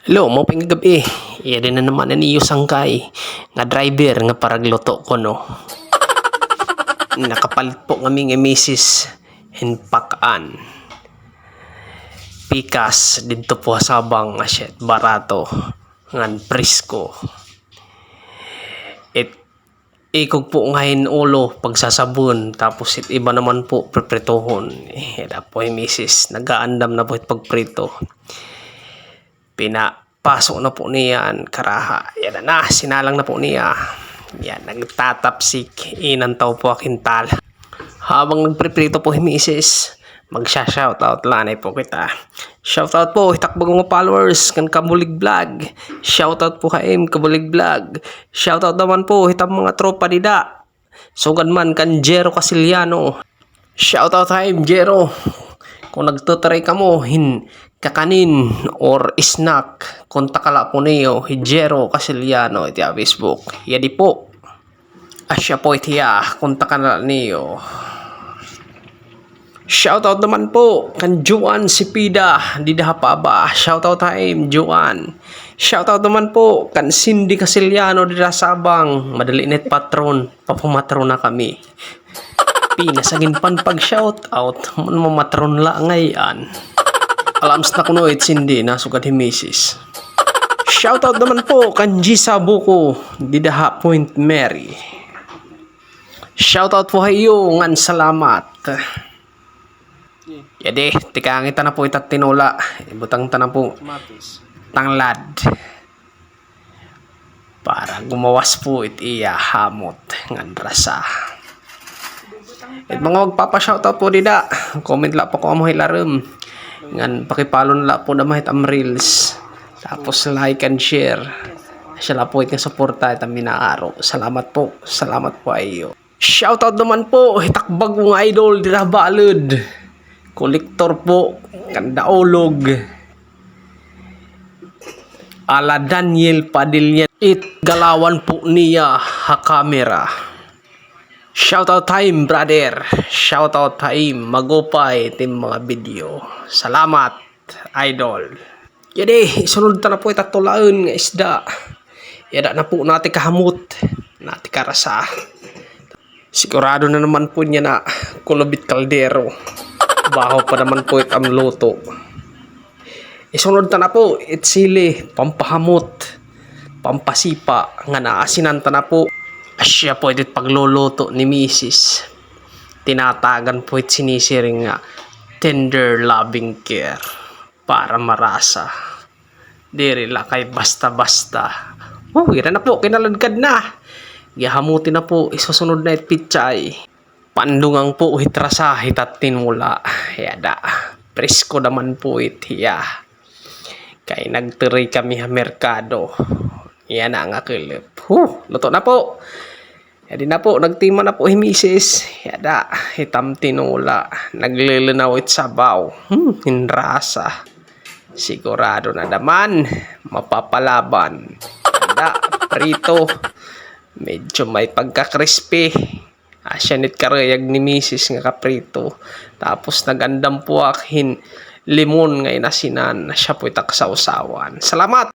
Hello, mo ping gabi. Iya na naman na niyo sangkay. Nga driver nga paragluto ko no. Nakapalit po kami nga misis hinpakan. Pikas dito po sabang nga barato ngan presko. It ikog po ngayon ulo pagsasabon tapos it iba naman po prepretohon. Eh, po yung misis nagaandam na po it pagprito pinapasok na po niyan karaha. Yan na sinalang na po niya. Yan nagtatapsik inantaw po kintal habang nagpriprito po himisis magsha shoutout lanay po kita. Shoutout po hitakbag mga followers kan kabulig vlog. Shoutout po kay M kabulig vlog. Shoutout naman po hitap mga tropa dida sugad man kan Jero Casiliano. Shoutout kay M Jero. Kung nagtutry ka mo hin kakanin or snack. Kontakala po niyo hijero Casiliano iti Facebook. Yadi po. Asya po iti kontakala niyo. Shoutout naman po kan Juan Sipida di pa ba? Shoutout time Juan. Shoutout naman po kan Cindy Casiliano di Sabang. Madali net patron papumatron na kami. Pinasagin pan pag shoutout. Man mamatron la ngayon Alams na kuno it Cindy nasugad himisis Shoutout naman po kan G Sabuko di Point Mary Shoutout po kayo ngan salamat Yadi, tikangit na po itat tinula. Ibutang ta na po tanglad. Para gumawas po it iya hamot ngan rasa. At mga magpapa-shoutout po dida. Comment la po ko amo hilarum. Ngan pakipalon la po na mahit am reels. Tapos like and share. Siya po it nga suporta it ang minaaro. Salamat po. Salamat po ayo. Shoutout naman po, hitakbag mga idol, dira balod kolektor po kandaolog ala Daniel Padilla it galawan po niya ha kamera shoutout time brother. Shoutout time magupay tim mga video. Salamat idol. Yadi isunod ta na po itatulaon nga isda. Yada na po natin kahamot natin karasa. Sigurado na naman po niya na kulubit kaldero. Baho pa naman po it ang luto. Isunod ta na po it sili pampahamot pampasipa nga naasinan ta na po asya po it pagluluto ni misis. Tinatagan po it sinisiring tender loving care para marasa. Diri la kay basta basta oh ira na po kinaladkad na. Gihamuti na po isusunod na it pichay. Pandungang po hitrasa hitatin mula yada presko naman po it hiya. Kay nagtiri kami ha merkado. Yan ang akilip huh, luto na po Yadi na po, nagtima na po himisis. Yada, hitam tinula. Naglilinaw it sabaw. Hmm, hinrasa. Sigurado na naman, mapapalaban. Yada, prito. Medyo may pagka-crispy. Asyanit karayag ni misis nga kaprito. Tapos nagandam po akin limon ngay nasinan na siya po'y taksawsawan. Salamat!